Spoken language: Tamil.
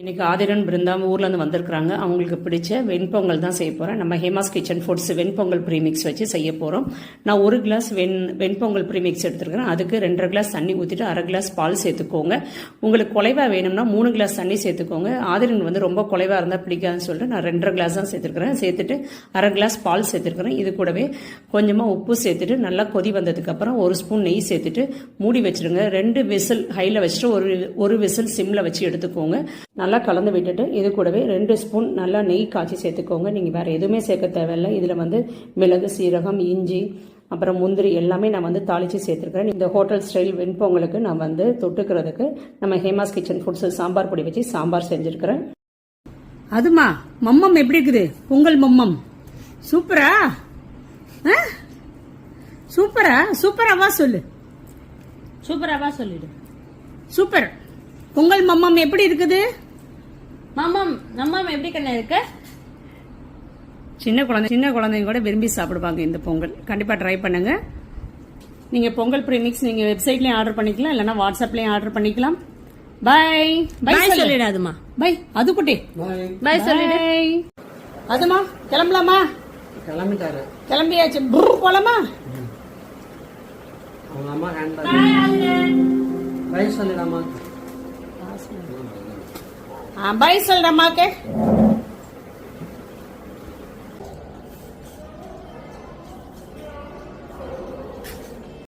இன்னைக்கு ஆதிரன் பிருந்தா ஊர்லேருந்து வந்திருக்கிறாங்க. அவங்களுக்கு பிடிச்ச வெண்பொங்கல் தான் செய்ய போகிறேன் நம்ம Hema's kitchen foods venpongal premix வச்சு செய்ய போகிறோம் நான் ஒரு கிளாஸ் வெண் வெண்பொங்கல் ப்ரீமிக்ஸ் எடுத்துருக்கிறேன். அதுக்கு ரெண்டரை கிளாஸ் தண்ணி ஊற்றிட்டு அரை கிளாஸ் பால் சேர்த்துக்கோங்க. உங்களுக்கு குலைவா வேணும்னா மூணு கிளாஸ் தண்ணி சேர்த்துக்கோங்க. ஆதிரன் வந்து ரொம்ப குலைவா இருந்தால் பிடிக்காதுன்னு சொல்லிட்டு நான் ரெண்டரை கிளாஸ் தான் சேர்த்துருக்கிறேன். சேர்த்துட்டு அரை கிளாஸ் பால் சேர்த்துருக்கிறேன். இது கூடவே கொஞ்சமாக உப்பு சேர்த்துட்டு நல்லா கொதி வந்ததுக்கப்புறம் ஒரு ஸ்பூன் நெய் சேர்த்துட்டு மூடி வச்சிடுங்க ரெண்டு விசில் ஹையில் வச்சுட்டு ஒரு ஒரு விசில் சிம்மில் வச்சு எடுத்துக்கோங்க. நல்லா கலந்து விட்டுட்டு இது கூடவே ரெண்டு ஸ்பூன் நல்லா நெய் காய்ச்சி சேர்த்துக்கோங்க. நீங்கள் வேறு எதுவுமே சேர்க்க தேவையில்லை. இதில் வந்து மிளகு சீரகம் இஞ்சி அப்புறம் முந்திரி எல்லாமே நான் வந்து தாளித்து சேர்த்துருக்கிறேன். இந்த ஹோட்டல் ஸ்டைல் வெண்பொங்கலுக்கு நான் வந்து தொட்டுக்கிறதுக்கு நம்ம ஹேமாஸ் கிச்சன் ஃபுட்ஸ் சாம்பார் பொடி வச்சு சாம்பார் செஞ்சுருக்கிறேன். அதுமா மம்மம் எப்படி இருக்குது? பொங்கல் மம்மம். சூப்பரா? ஆ? சூப்பரா? சூப்பராவா சொல்லு. சூப்பராவா சொல்லிடு. சூப்பர். பொங்கல் மம்மம் எப்படி இருக்குது? மாமாம் நம்மாம் எப்படி கண்ணா இருக்கு? சின்ன குழந்தை சின்ன குழந்தைங்க கூட விரும்பி சாப்பிடுவாங்க இந்த பொங்கல். கண்டிப்பாக ட்ரை பண்ணுங்க. நீங்கள் பொங்கல் ப்ரீமிக்ஸ் நீங்கள் வெப்சைட்லேயும் ஆர்டர் பண்ணிக்கலாம் இல்லைனா வாட்ஸ்அப்லேயும் ஆர்டர் பண்ணிக்கலாம். பை பை பாய் சொல்லு. சொல்லிடு அதுமா பை அது குட்டி. பாய் சொல்லிடு. Bye. அதுமா கிளம்பலாமா? கிளம்பிட்டாரு. கிளம்பியாச்சு. புரு, போலாமா? அவங்க அம்மா ஹேண்ட் பை சொல்லிடாமா? பாய் சொல்றமாக்கே